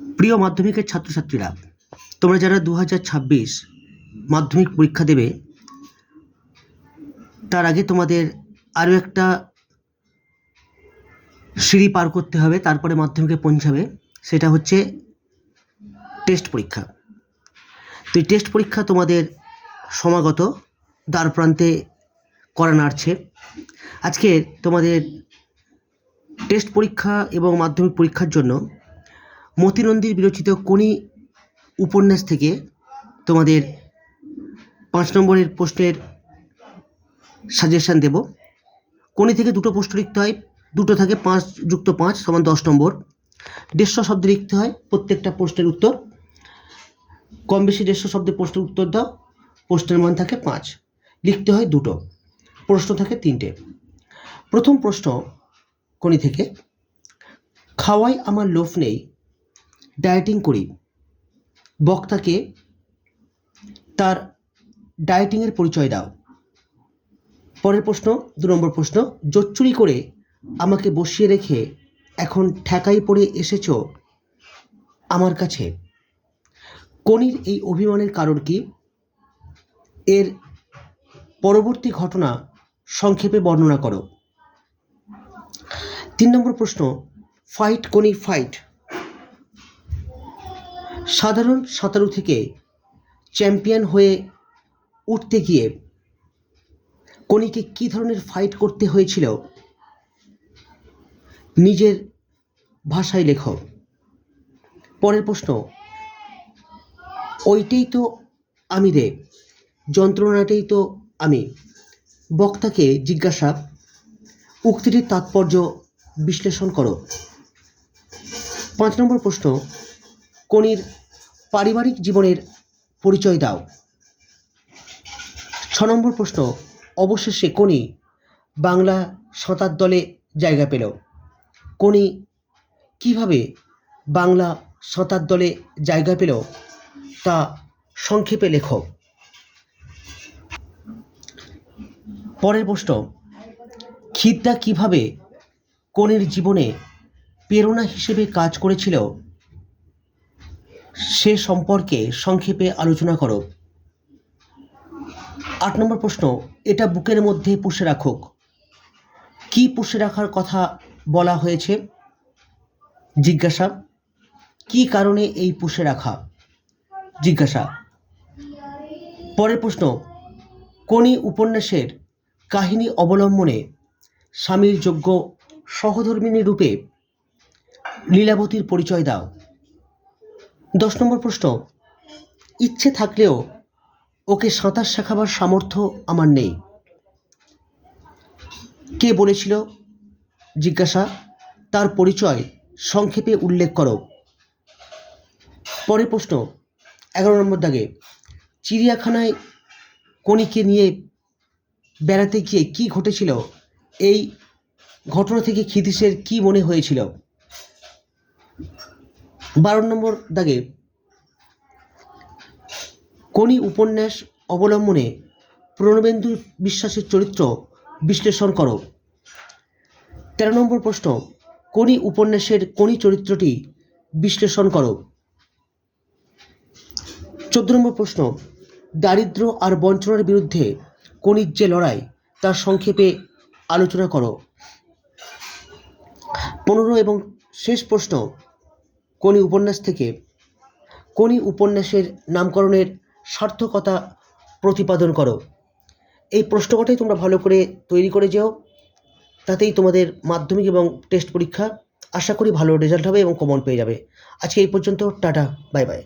প্রিয় মাধ্যমিকের ছাত্রছাত্রীরা, তোমরা যারা দু হাজার ছাব্বিশ মাধ্যমিক পরীক্ষা দেবে, তার আগে তোমাদের আরও একটা সিঁড়ি পার করতে হবে, তারপরে মাধ্যমিকে পৌঁছাবে, সেটা হচ্ছে টেস্ট পরীক্ষা। তো টেস্ট পরীক্ষা তোমাদের সমাগত, দ্বার প্রান্তে করা নাড়ছে। আজকে তোমাদের টেস্ট পরীক্ষা এবং মাধ্যমিক পরীক্ষার জন্য মতিনন্দীর বিরচিত কোনি উপন্যাস থেকে তোমাদের পাঁচ নম্বরের প্রশ্নের সাজেশান দেব। কোনি থেকে দুটো প্রশ্ন লিখতে হয়, দুটো থাকে পাঁচ যুক্ত পাঁচ সমান দশ নম্বর। দেড়শো শব্দ লিখতে হয়, প্রত্যেকটা প্রশ্নের উত্তর। কম বেশি দেড়শো শব্দে প্রশ্নের উত্তর দাও, প্রশ্নের মান থাকে পাঁচ। লিখতে হয় দুটো, প্রশ্ন থাকে তিনটে। প্রথম প্রশ্ন কোনি থেকে, খাওয়াই আমার লোভ নেই ডায়েটিং করি বক্তাকে তার ডায়েটিংয়ের পরিচয় দাও। পরের প্রশ্ন, দু নম্বর প্রশ্ন, জোচ্চুরি করে আমাকে বসিয়ে রেখে এখন ঠেকাই পড়ে এসেছ আমার কাছে। কনির এই অভিমানের কারণ কি? এর পরবর্তী ঘটনা সংক্ষেপে বর্ণনা করো। তিন নম্বর প্রশ্ন ফাইট কোনি ফাইট সাধারণ সাঁতারু থেকে চ্যাম্পিয়ন হয়ে উঠতে গিয়ে কনিকে কী ধরনের ফাইট করতে হয়েছিল? নিজের ভাষায় লেখো। পরের প্রশ্ন, ওইটাই তো আমি রে, যন্ত্রণাটাই তো আমি। বক্তাকে জিজ্ঞাসা, উক্তিটির তাৎপর্য বিশ্লেষণ করো। পাঁচ নম্বর প্রশ্ন কনির পারিবারিক জীবনের পরিচয় দাও। ছ নম্বর প্রশ্ন, অবশেষে কোনি বাংলা সাঁতার দলে জায়গা পেল। কোনি কীভাবে বাংলা সাঁতার দলে জায়গা পেল তা সংক্ষেপে লেখো। পরের প্রশ্ন খিদ্দা কীভাবে কোনির জীবনে প্রেরণা হিসেবে কাজ করেছিল সে সম্পর্কে সংক্ষেপে আলোচনা করো। আট নম্বর প্রশ্ন, এটা বুকের মধ্যে পুষে রাখুক। কি পুষে রাখার কথা বলা হয়েছে? জিজ্ঞাসা, কি কারণে এই পুষে রাখা? জিজ্ঞাসা, পরের প্রশ্ন, কোনি উপন্যাসের কাহিনী অবলম্বনে স্বামীর যোগ্য সহধর্মিনী রূপে লীলাবতীর পরিচয় দাও। দশ নম্বর প্রশ্ন, ইচ্ছে থাকলেও ওকে সাঁতার শেখাবার সামর্থ্য আমার নেই। কে বলেছিল? জিজ্ঞাসা, তার পরিচয় সংক্ষেপে উল্লেখ করো। পরের প্রশ্ন, এগারো নম্বর দাগে, চিড়িয়াখানায় কণিকে নিয়ে বেড়াতে গিয়ে কি ঘটেছিল? এই ঘটনা থেকে খিদিসের কি মনে হয়েছিল? বারো নম্বর দাগে কোনি উপন্যাস অবলম্বনে প্রণবেন্দু বিশ্বাসের চরিত্র বিশ্লেষণ করো। তেরো নম্বর প্রশ্ন, কোনি উপন্যাসের কোনি চরিত্রটি বিশ্লেষণ করো? চোদ্দ নম্বর প্রশ্ন, দারিদ্র আর বঞ্চনার বিরুদ্ধে কোনির যে লড়াই, তার সংক্ষেপে আলোচনা করো। পনেরো এবং শেষ প্রশ্ন কোনি উপন্যাস থেকে কোনি উপন্যাসের নামকরণের সার্থকতা প্রতিপাদন করো। এই প্রশ্নকটাই তোমরা ভালো করে তৈরি করে যেও, তাতেই তোমাদের মাধ্যমিক এবং টেস্ট পরীক্ষা আশা করি ভালো রেজাল্ট হবে এবং কমন পেয়ে যাবে। আজকে এই পর্যন্ত, টাটা বাই বাই